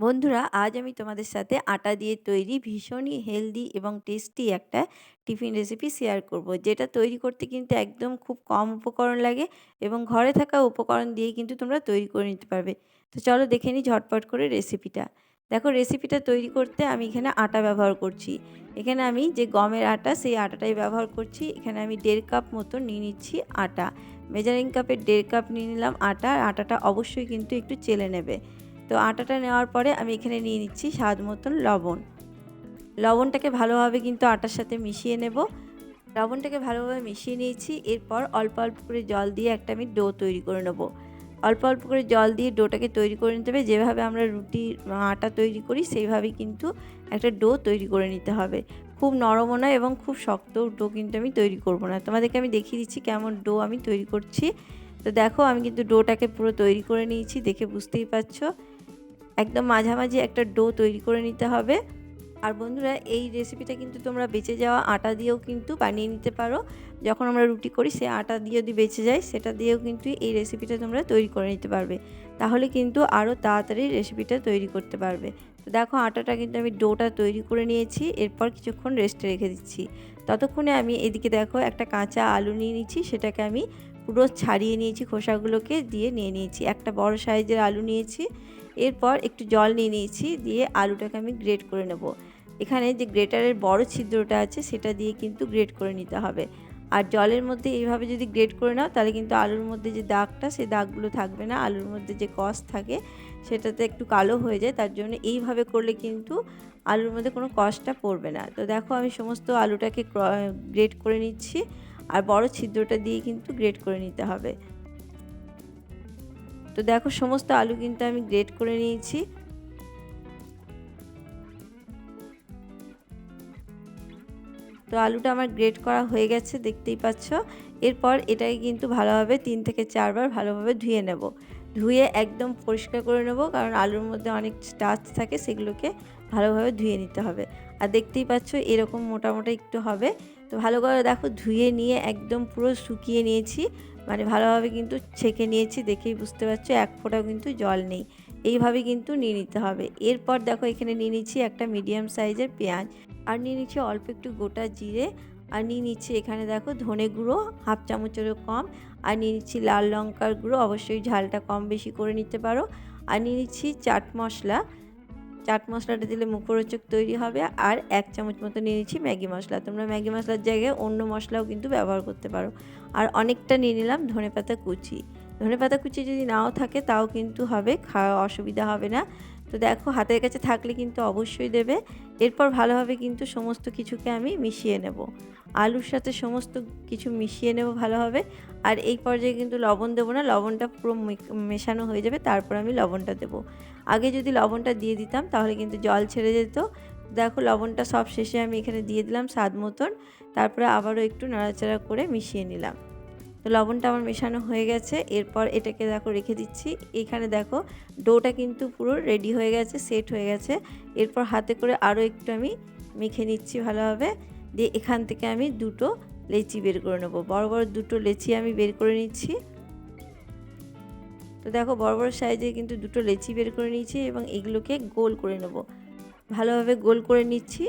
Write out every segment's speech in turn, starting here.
বন্ধুরা, আজ আমি তোমাদের সাথে আটা দিয়ে তৈরি ভীষণই হেলদি এবং টেস্টি একটা টিফিন রেসিপি শেয়ার করব। যেটা তৈরি করতে কিন্তু একদম খুব কম উপকরণ লাগে এবং ঘরে থাকা উপকরণ দিয়ে কিন্তু তোমরা তৈরি করে নিতে পারবে। তো চলো দেখে নিই ঝটপট করে রেসিপিটা দেখো রেসিপিটা তৈরি করতে আমি এখানে আটা ব্যবহার করছি। এখানে আমি যে গমের আটা, সেই আটাটাই ব্যবহার করছি। এখানে আমি দেড় কাপ মতো নিয়ে নিচ্ছি আটা। মেজারিং কাপের দেড় কাপ নিয়ে নিলাম আটা। আটাটা অবশ্যই কিন্তু একটু চেলে নেবে। তো আটাটা নেওয়ার পরে আমি এখানে নিয়ে নিচ্ছি স্বাদ মতন লবণ। লবণটাকে ভালোভাবে কিন্তু আটার সাথে মিশিয়ে নেব। লবণটাকে ভালোভাবে মিশিয়ে নিয়েছি। এরপর অল্প অল্প করে জল দিয়ে একটা আমি ডো তৈরি করে নেব। অল্প অল্প করে জল দিয়ে ডোটাকে তৈরি করে নিতে হবে। যেভাবে আমরা রুটি আটা তৈরি করি, সেইভাবেই কিন্তু একটা ডো তৈরি করে নিতে হবে। খুব নরমও নয় এবং খুব শক্ত ডো কিন্তু আমি তৈরি করব না। তোমাদেরকে আমি দেখিয়ে দিচ্ছি কেমন ডো আমি তৈরি করছি। তো দেখো আমি কিন্তু ডোটাকে পুরো তৈরি করে নিয়েছি, দেখে বুঝতেই পারছ। একদম মাঝামাঝি একটা ডো তৈরি করে নিতে হবে। আর বন্ধুরা, এই রেসিপিটা কিন্তু তোমরা বেঁচে যাওয়া আটা দিয়েও কিন্তু বানিয়ে নিতে পারো। যখন আমরা রুটি করি, সে আটা দিয়ে যদি বেঁচে যায়, সেটা দিয়েও কিন্তু এই রেসিপিটা তোমরা তৈরি করে নিতে পারবে। তাহলে কিন্তু আরও তাড়াতাড়ি রেসিপিটা তৈরি করতে পারবে। তো দেখো, আটাটা কিন্তু আমি ডোটা তৈরি করে নিয়েছি। এরপর কিছুক্ষণ রেস্টে রেখে দিচ্ছি। ততক্ষণে আমি এদিকে দেখো, একটা কাঁচা আলু নিয়ে নিচ্ছি। সেটাকে আমি পুরো ছাড়িয়ে নিয়েছি, খোসাগুলোকে দিয়ে নিয়ে নিয়েছি। একটা বড় সাইজের আলু নিয়েছি, এরপর একটু জল নিয়ে নিয়েছি, দিয়ে আলুটাকে আমি গ্রেট করে নেব। এখানে যে গ্রেটারের বড় ছিদ্রটা আছে, সেটা দিয়ে কিন্তু গ্রেট করে নিতে হবে। আর জলের মধ্যে এইভাবে যদি গ্রেট করে নাও, তাহলে কিন্তু আলুর মধ্যে যে দাগটা সেই দাগগুলো থাকবে না। আলুর মধ্যে যে কষ থাকে, সেটাতে একটু কালো হয়ে যায়। তার জন্য এইভাবে করলে কিন্তু আলুর মধ্যে কোনো কষটা পড়বে না। তো দেখো, আমি সমস্ত আলুটাকে গ্রেট করে নিচ্ছি। আর বড় ছিদ্রটা দিয়ে কিন্তু গ্রেট করে নিতে হবে। তো দেখো সমস্ত আলু কিন্তু আমি গ্রেট করে নিয়েছি। তো আলুটা আমার গ্রেট করা হয়ে গেছে, দেখতেই পাচ্ছ। এরপর এটাকে কিন্তু ভালোভাবে তিন থেকে চারবার ভালোভাবে ধুয়ে নেব। ধুয়ে একদম পরিষ্কার করে নেব, কারণ আলুর মধ্যে অনেক স্টাচ থাকে, সেগুলোকে ভালোভাবে ধুয়ে নিতে হবে। আর দেখতেই পাচ্ছ এরকম মোটামুটি একটু হবে। তো ভালো করে দেখো ধুয়ে নিয়ে একদম পুরো শুকিয়ে নিয়েছি। মানে ভালোভাবে কিন্তু ছেঁকে নিয়েছি দেখেই বুঝতে পারছ, এক ফোঁটাও কিন্তু জল নেই। এইভাবে কিন্তু নিয়ে নিতে হবে। এরপর দেখো এখানে নিয়ে নিচ্ছি একটা মিডিয়াম সাইজের পেঁয়াজ। আর নিয়ে নিচ্ছি অল্প একটু গোটা জিরে। আর নিয়ে নিচ্ছি এখানে দেখো ধনে গুঁড়ো, হাফ চামচেরও কম। আর নিয়ে নিচ্ছি লাল লঙ্কার গুঁড়ো, অবশ্যই ঝালটা কম বেশি করে নিতে পারো। আর নিয়ে নিচ্ছি চাট মশলা। চাট মশলাটা দিলে মুখরোচক তৈরি হবে আর এক চামচ মতো নিয়ে নিচ্ছি ম্যাগি মশলা। তোমরা ম্যাগি মশলার জায়গায় অন্য মশলাও কিন্তু ব্যবহার করতে পারো। আর অনেকটা নিয়ে নিলাম ধনে পাতা কুচি। ধনে পাতা কুচি যদি নাও থাকে তাও কিন্তু হবে, খাওয়া অসুবিধা হবে না। তো দেখো, হাতের কাছে থাকলে কিন্তু অবশ্যই দেবে। এরপর ভালোভাবে কিন্তু সমস্ত কিছুকে আমি মিশিয়ে নেব। আলুর সাথে সমস্ত কিছু মিশিয়ে নেব ভালোভাবে। আর এই পর্যায়ে কিন্তু লবণ দেবো না, লবণটা পুরো মেশানো হয়ে যাবে, তারপর আমি লবণটা দেবো। আগে যদি লবণটা দিয়ে দিতাম, তাহলে কিন্তু জল ছেড়ে যেত। দেখো, লবণটা সব শেষে আমি এখানে দিয়ে দিলাম স্বাদ মতন। তারপরে আবারও একটু নাড়াচাড়া করে মিশিয়ে নিলাম। তো লবণটা আমার মেশানো হয়ে গেছে। এরপর এটাকে দেখো রেখে দিচ্ছি। এখানে দেখো, ডোটা কিন্তু পুরো রেডি হয়ে গেছে, সেট হয়ে গেছে। এরপর হাতে করে আরও একটু আমি মেখে নিচ্ছি ভালোভাবে। দিয়ে এখান থেকে আমি দুটো লেচি বের করে নেব। বড় বড় দুটো লেচি আমি বের করে নিচ্ছি। তো দেখো বড় বড় সাইজে কিন্তু দুটো লেচি বের করে নিচ্ছি এবং এগুলোকে গোল করে নেব। ভালোভাবে গোল করে নিচ্ছি।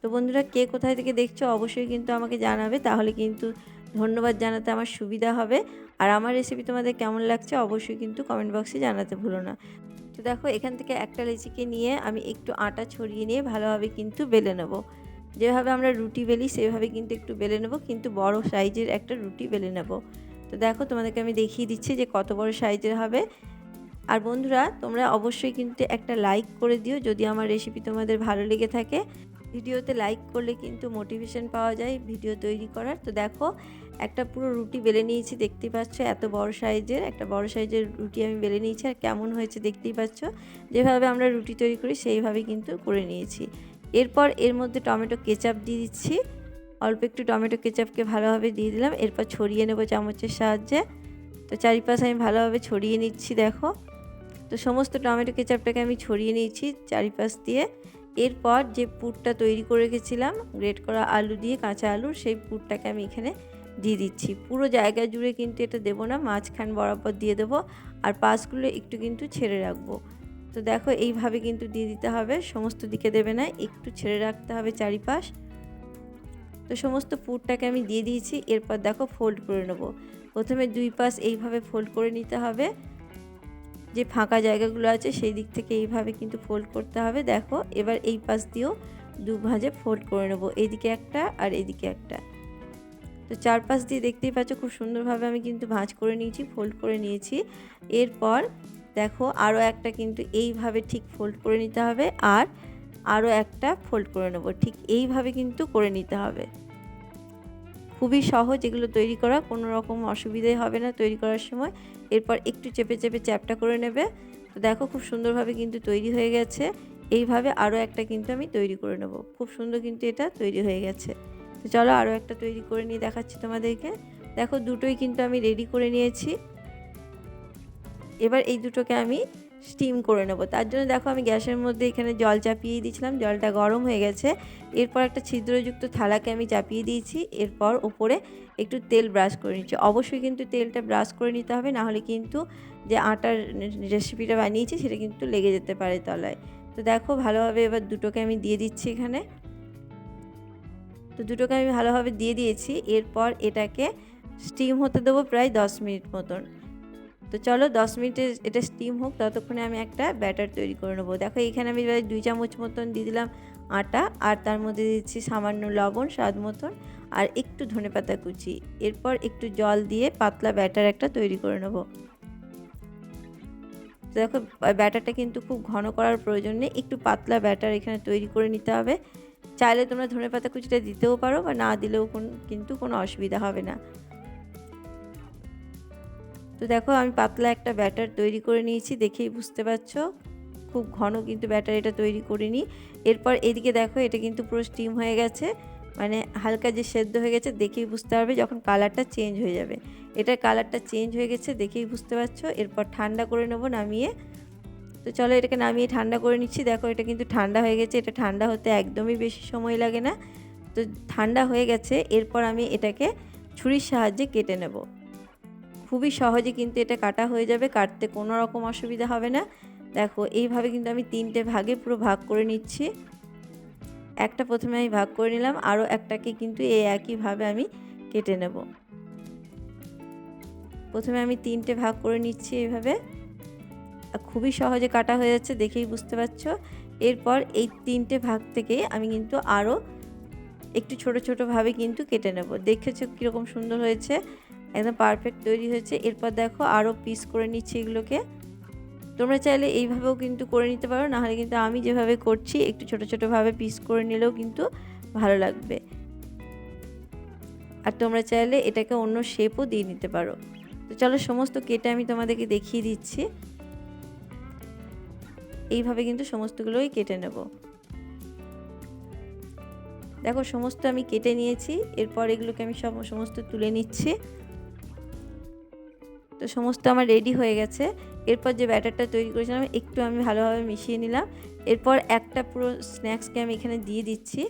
তো বন্ধুরা, কে কোথায় থেকে দেখছ অবশ্যই কিন্তু আমাকে জানাবে। তাহলে কিন্তু ধন্যবাদ জানাতে আমার সুবিধা হবে। আর আমার রেসিপি তোমাদের কেমন লাগছে অবশ্যই কিন্তু কমেন্ট বক্সে জানাতে ভুলো না। তো দেখো, এখান থেকে একটা লেচিকে নিয়ে আমি একটু আটা ছড়িয়ে নিয়ে ভালোভাবে কিন্তু বেলে নেব। যেভাবে আমরা রুটি বেলি, সেভাবে কিন্তু একটু বেলে নেব। কিন্তু বড় সাইজের একটা রুটি বেলে নেব। তো দেখো, তোমাদেরকে আমি দেখিয়ে দিচ্ছি যে কত বড় সাইজের হবে। আর বন্ধুরা, তোমরা অবশ্যই কিন্তু একটা লাইক করে দিও যদি আমার রেসিপি তোমাদের ভালো লেগে থাকে। ভিডিওতে লাইক করলে কিন্তু মোটিভেশন পাওয়া যায় ভিডিও তৈরি করার। তো দেখো, একটা পুরো রুটি বেলে নিয়েছি, দেখতেই পাচ্ছ এত বড় সাইজের। একটা বড় সাইজের রুটি আমি বেলে নিয়েছি। আর কেমন হয়েছে দেখতেই পাচ্ছ। যেভাবে আমরা রুটি তৈরি করি সেইভাবেই কিন্তু করে নিয়েছি। এরপর এর মধ্যে টমেটো কেচাপ দিয়ে দিচ্ছি। অল্প একটু টমেটো কেচাপকে ভালোভাবে দিয়ে দিলাম। এরপর ছড়িয়ে নেব চামচের সাহায্যে। তো চারিপাশে আমি ভালোভাবে ছড়িয়ে নিচ্ছি, দেখো। তো সমস্ত টমেটো কেচাপটাকে আমি ছড়িয়ে নিয়েছি চারিপাশ দিয়ে। এরপর যে পুরটা তৈরি করে রেখেছিলাম, গ্রেট করা আলু দিয়ে, কাঁচা আলুর, সেই পুরটাকে আমি এখানে দিয়ে দিচ্ছি। পুরো জায়গা জুড়ে কিন্তু এটা দেবো না, মাঝখান বরাবর দিয়ে দেবো। আর পাশগুলো একটু কিন্তু ছেড়ে রাখব। তো দেখো, এইভাবে কিন্তু দিয়ে দিতে হবে। সমস্ত দিকে দেবে না, একটু ছেড়ে রাখতে হবে চারিপাশ। তো সমস্ত পুরটাকে আমি দিয়ে দিয়েছি, এরপর দেখো ফোল্ড করে নেব। প্রথমে দুই পাশ এইভাবে ফোল্ড করে নিতে হবে। যে ফাঁকা জায়গাগুলো আছে, সেই দিক থেকে এইভাবে কিন্তু ফোল্ড করতে হবে। দেখো, এবার এই পাশ দিয়েও দু ভাঁজে ফোল্ড করে নেব এদিকে একটা আর এদিকে একটা। তো চারপাশ দিয়ে দেখতেই পাচ্ছ, খুব সুন্দরভাবে আমি কিন্তু ভাঁজ করে নিয়েছি ফোল্ড করে নিয়েছি। এরপর দেখো, আরও একটা কিন্তু এইভাবে ঠিক ফোল্ড করে নিতে হবে আর আরও একটা ফোল্ড করে নেব। ঠিক এইভাবে কিন্তু করে নিতে হবে। খুবই সহজ এগুলো তৈরি করা, কোনো রকম অসুবিধাই হবে না তৈরি করার সময়। এরপর একটু চেপে চেপে চ্যাপটা করে নেবে। তো দেখো, খুব সুন্দরভাবে কিন্তু তৈরি হয়ে গেছে। এইভাবে আরও একটা কিন্তু আমি তৈরি করে নেব। খুব সুন্দর কিন্তু এটা তৈরি হয়ে গেছে। তো চলো আরও একটা তৈরি করে নিয়ে দেখাচ্ছি তোমাদেরকে। দেখো, দুটোই কিন্তু আমি রেডি করে নিয়েছি। এবার এই দুটোকে আমি স্টিম করে নেব। তার জন্য দেখো আমি গ্যাসের মধ্যে এখানে জল চাপিয়ে দিয়েছিলাম, জলটা গরম হয়ে গেছে। এরপর একটা ছিদ্রযুক্ত থালাকে আমি চাপিয়ে দিয়েছি, এরপর ওপরে একটু তেল ব্রাশ করে নিচ্ছি। অবশ্যই কিন্তু তেলটা ব্রাশ করে নিতে হবে নাহলে কিন্তু যে আটার রেসিপিটা বানিয়েছি সেটা কিন্তু লেগে যেতে পারে তলায়। তো দেখো ভালোভাবে এবার দুটোকে আমি দিয়ে দিচ্ছি এখানে। তো দুটোকে আমি ভালোভাবে দিয়ে দিয়েছি, এরপর এটাকে স্টিম হতে দেবো প্রায় দশ মিনিট মতন। তো চলো দশ মিনিটে এটা স্টিম হোক, ততক্ষণে আমি একটা ব্যাটার তৈরি করে নেব। দেখো এখানে আমি প্রায় দুই চামচ মতন দিয়ে দিলাম আটা, আর তার মধ্যে দিচ্ছি সামান্য লবণ, স্বাদ মতন, আর একটু ধনে পাতা কুচি। এরপর একটু জল দিয়ে পাতলা ব্যাটার একটা তৈরি করে নেব। তো দেখো ব্যাটারটা কিন্তু খুব ঘন করার প্রয়োজন নেই, একটু পাতলা ব্যাটার এখানে তৈরি করে নিতে হবে। চাইলে তোমরা ধনে পাতা কুচিটা দিতেও পারো বা না দিলেও কিন্তু কোনো অসুবিধা হবে না। তো দেখো আমি পাতলা একটা ব্যাটার তৈরি করে নিয়েছি, দেখেই বুঝতে পারছ। খুব ঘন কিন্তু ব্যাটার এটা তৈরি করিনি। এরপর এদিকে দেখো এটা কিন্তু পুরো স্টিম হয়ে গেছে মানে হালকা যে সেদ্ধ হয়ে গেছে দেখেই বুঝতে পারবে যখন কালারটা চেঞ্জ হয়ে যাবে। এটার কালারটা চেঞ্জ হয়ে গেছে দেখেই বুঝতে পারছ। এরপর ঠান্ডা করে নেব নামিয়ে। তো চলো এটাকে নামিয়ে ঠান্ডা করে নিচ্ছি। দেখো এটা কিন্তু ঠান্ডা হয়ে গেছে, এটা ঠান্ডা হতে একদমই বেশি সময় লাগে না। তো ঠান্ডা হয়ে গেছে, এরপর আমি এটাকে ছুরির সাহায্যে কেটে নেব। খুবই সহজে কিন্তু এটা কাটা হয়ে যাবে, কাটতে কোনো রকম অসুবিধা হবে না। দেখো, এইভাবে কিন্তু আমি তিনটে ভাগে পুরো ভাগ করে নিচ্ছি। একটা প্রথমে আমি ভাগ করে নিলাম, আরও একটাকে কিন্তু এই একইভাবে আমি কেটে নেব। প্রথমে আমি তিনটে ভাগ করে নিচ্ছি এইভাবে। খুবই সহজে কাটা হয়ে যাচ্ছে, দেখেই বুঝতে পারছ। এরপর এই তিনটে ভাগ থেকে আমি কিন্তু আরও একটু ছোট ছোটোভাবে কিন্তু কেটে নেব। দেখেছ কীরকম সুন্দর হয়েছে? একদম পারফেক্ট তৈরি হয়েছে। এরপর দেখো আরও পিস করে নিচ্ছি এগুলোকে। তোমরা চাইলে এইভাবেও কিন্তু করে নিতে পারো, নাহলে কিন্তু আমি যেভাবে করছি, একটু ছোটো ছোটোভাবে পিস করে নিলেও কিন্তু ভালো লাগবে। আর তোমরা চাইলে এটাকে অন্য শেপও দিয়ে নিতে পারো। তো চলো সমস্ত কেটে আমি তোমাদেরকে দেখিয়ে দিচ্ছি। এইভাবে কিন্তু সমস্তগুলোই কেটে নেব। দেখো সমস্ত আমি কেটে নিয়েছি, এরপর এগুলোকে আমি সব সমস্ত তুলে নিচ্ছি। তো সমস্ত আমার রেডি হয়ে গেছে। এরপর যে ব্যাটারটা তৈরি করেছিলাম, একটু আমি ভালোভাবে মিশিয়ে নিলাম। এরপর একটা পুরো স্ন্যাক্সকে আমি এখানে দিয়ে দিচ্ছি।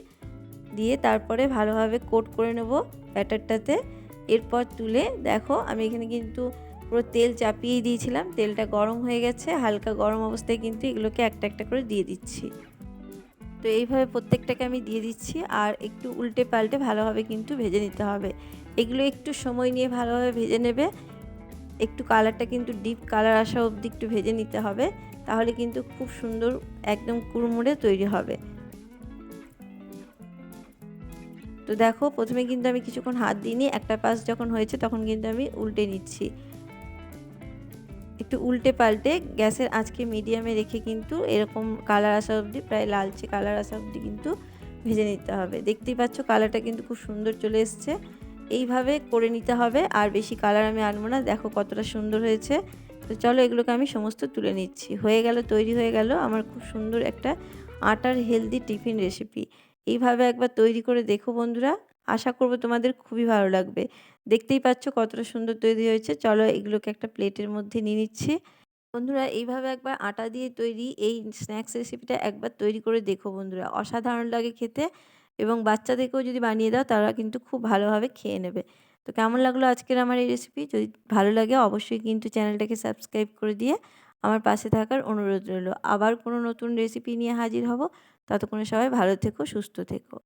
দিয়ে তারপরে ভালোভাবে কোট করে নেব ব্যাটারটাতে। এরপর তুলে দেখো, আমি এখানে কিন্তু পুরো তেল চাপিয়ে দিয়েছিলাম। তেলটা গরম হয়ে গেছে, হালকা গরম অবস্থায় কিন্তু এগুলোকে একটা একটা করে দিয়ে দিচ্ছি। তো এইভাবে প্রত্যেকটাকে আমি দিয়ে দিচ্ছি আর একটু উল্টে পাল্টে ভালোভাবে কিন্তু ভেজে নিতে হবে। এগুলো একটু সময় নিয়ে ভালোভাবে ভেজে নেবে। একটু কালারটা কিন্তু ডিপ কালার আসা অবধি একটু ভেজে নিতে হবে, তাহলে কিন্তু খুব সুন্দর একদম কুড়মুড়ে তৈরি হবে। তো দেখো, প্রথমে কিন্তু আমি কিছুক্ষণ হাত দিইনি, একটা পাশ যখন হয়েছে তখন কিন্তু আমি উল্টে নিচ্ছি। একটু উল্টে পাল্টে গ্যাসের আজকে মিডিয়ামে রেখে কিন্তু এরকম কালার আসা অবধি, প্রায় লালচে কালার আসা অবধি কিন্তু ভেজে নিতে হবে। দেখতেই পাচ্ছ কালারটা কিন্তু খুব সুন্দর চলে এসছে। এইভাবে করে নিতে হবে। আর বেশি কালার আমি আনব না। দেখো কতটা সুন্দর হয়েছে। তো চলো এগুলোকে আমি সমস্ত তুলে নিচ্ছি। হয়ে গেল, তৈরি হয়ে গেল আমার খুব সুন্দর একটা আটার হেলদি টিফিন রেসিপি এইভাবে একবার তৈরি করে দেখো বন্ধুরা। আশা করব তোমাদের খুবই ভালো লাগবে। দেখতেই পাচ্ছ কতটা সুন্দর তৈরি হয়েছে। চলো এগুলোকে একটা প্লেটের মধ্যে নিয়ে নিচ্ছি। বন্ধুরা, এইভাবে একবার আটা দিয়ে তৈরি এই স্ন্যাক্স রেসিপিটা একবার তৈরি করে দেখো বন্ধুরা। অসাধারণ লাগে খেতে। এবং বাচ্চাদেরকেও যদি বানিয়ে দাও, তারা কিন্তু খুব ভালোভাবে খেয়ে নেবে। তো কেমন লাগল আজকের আমার এই রেসিপি যদি ভালো লাগে, অবশ্যই কিন্তু চ্যানেলটাকে সাবস্ক্রাইব করে দিয়ে আমার পাশে থাকার অনুরোধ রইল। আবার কোনো নতুন রেসিপি নিয়ে হাজির হব। ততক্ষণে সবাই ভালো থেকো, সুস্থ থেকো।